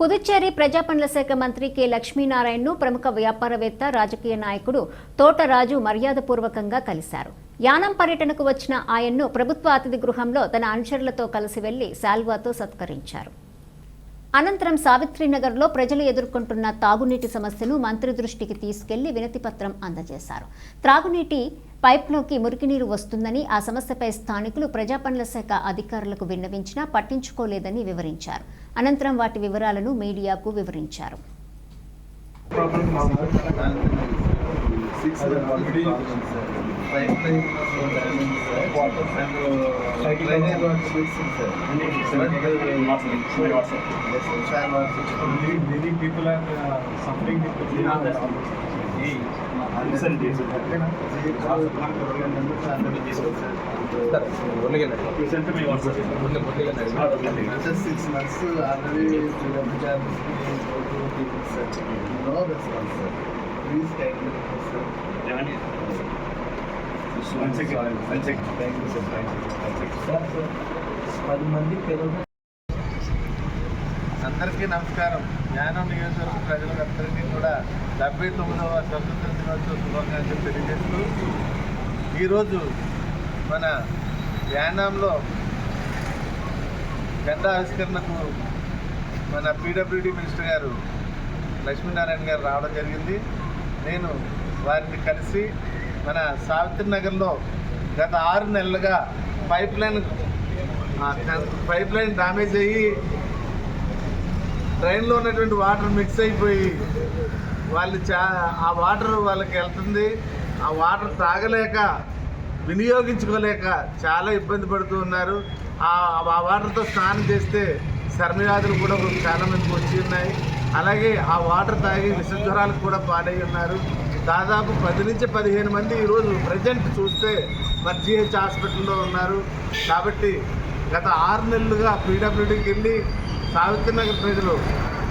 పుదుచ్చేరి ప్రజా పనుల శాఖ మంత్రి కె లక్ష్మీనారాయణను ప్రముఖ వ్యాపారవేత్త రాజకీయ నాయకుడు తోటరాజు మర్యాదపూర్వకంగా కలిశారు. యానం పర్యటనకు వచ్చిన ఆయన్ను ప్రభుత్వ అతిథి గృహంలో తన అనుచరులతో కలిసి వెళ్ళి శాల్వాతో సత్కరించారు. అనంతరం సావిత్రినగర్లో ప్రజలు ఎదుర్కొంటున్న తాగునీటి సమస్యను మంత్రి దృష్టికి తీసుకెళ్ళి వినతిపత్రం అందజేశారు. త్రాగునీటి పైప్లోకి మురికినీరు వస్తుందని ఆ సమస్యపై స్థానికులు ప్రజాపనుల శాఖ అధికారులకు విన్నవించినా పట్టించుకోలేదని వివరించారు. అనంతరం వాటి వివరాలను మీడియాకు వివరించారు. six already pipeline water and drainage water fixing sir Many, many people are uh, suffering with six months already no response sir One second, one second. పది మంది పిల్లలు. అందరికీ నమస్కారం. జ్ఞానం నియోజకవర్గ ప్రజలందరికీ కూడా డెబ్బై తొమ్మిదవ స్వతంత్ర దినోత్సవ శుభాకాంక్షలు తెలియజేస్తూ ఈరోజు మన యానాంలో జెండా ఆవిష్కరణకు మన పీడబ్ల్యూడి మినిస్టర్ గారు లక్ష్మీనారాయణ గారు రావడం జరిగింది. నేను వారిని కలిసి మన సావిత్రి నగర్లో గత ఆరు నెలలుగా pipeline pipeline damage అయ్యి ట్రైన్లో ఉన్నటువంటి వాటర్ మిక్స్ అయిపోయి వాళ్ళు చా ఆ వాటర్ వాళ్ళకి వెళ్తుంది. ఆ వాటర్ తాగలేక వినియోగించుకోలేక చాలా ఇబ్బంది పడుతూ ఉన్నారు. ఆ వాటర్తో స్నానం చేస్తే శర్మవ్యాధులు కూడా చాలామందికి వచ్చి ఉన్నాయి. అలాగే ఆ వాటర్ తాగి విషజ్వరాలకు కూడా పాడై ఉన్నారు. దాదాపు పది నుంచి పదిహేను మంది ఈరోజు ప్రజెంట్ చూస్తే మరి జిహెచ్ హాస్పిటల్లో ఉన్నారు. కాబట్టి గత ఆరు నెలలుగా పీడబ్ల్యూడీకి వెళ్ళి సావిత్రి నగర్ ప్రజలు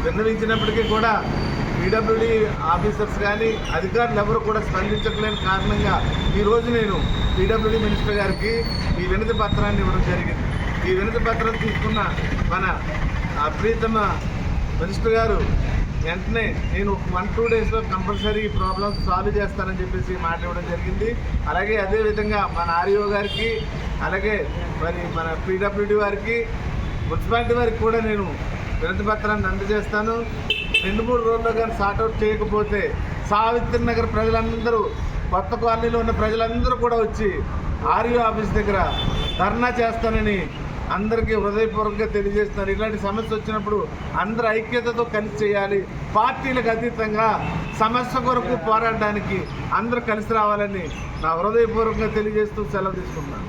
విన్నవించినప్పటికీ కూడా పీడబ్ల్యూడీ ఆఫీసర్స్ కానీ అధికారులు ఎవరు కూడా స్పందించట్లేని కారణంగా ఈరోజు నేను పీడబ్ల్యూడీ మినిస్టర్ గారికి ఈ వినతి పత్రాన్ని ఇవ్వడం జరిగింది. ఈ వినతి పత్రం తీసుకున్న మన ఆ ప్రీతమ మినిస్టర్ గారు వెంటనే నేను వన్ టూ డేస్లో కంపల్సరీ ఈ ప్రాబ్లమ్స్ సాల్వ్ చేస్తానని చెప్పేసి మాట్లాడడం జరిగింది. అలాగే అదేవిధంగా మన ఆర్యో గారికి అలాగే మరి మన పీడబ్ల్యూడి వారికి మున్సిపాలిటీ వారికి కూడా నేను వినతి పత్రాన్ని అందజేస్తాను. రెండు మూడు రోజుల్లో కానీ సార్ట్అవుట్ చేయకపోతే సావిత్రి నగర్ ప్రజలందరూ కొత్త కాలనీలో ఉన్న ప్రజలందరూ కూడా వచ్చి ఆర్యో ఆఫీస్ దగ్గర ధర్నా చేస్తానని అందరికీ హృదయపూర్వకంగా తెలియజేస్తున్నారు. ఇలాంటి సమస్య వచ్చినప్పుడు అందరు ఐక్యతతో కలిసి చేయాలి. పార్టీలకు అతీతంగా సమస్య కొరకు పోరాడడానికి అందరూ కలిసి రావాలని నా హృదయపూర్వకంగా తెలియజేస్తూ సెలవు తీసుకుంటున్నాను.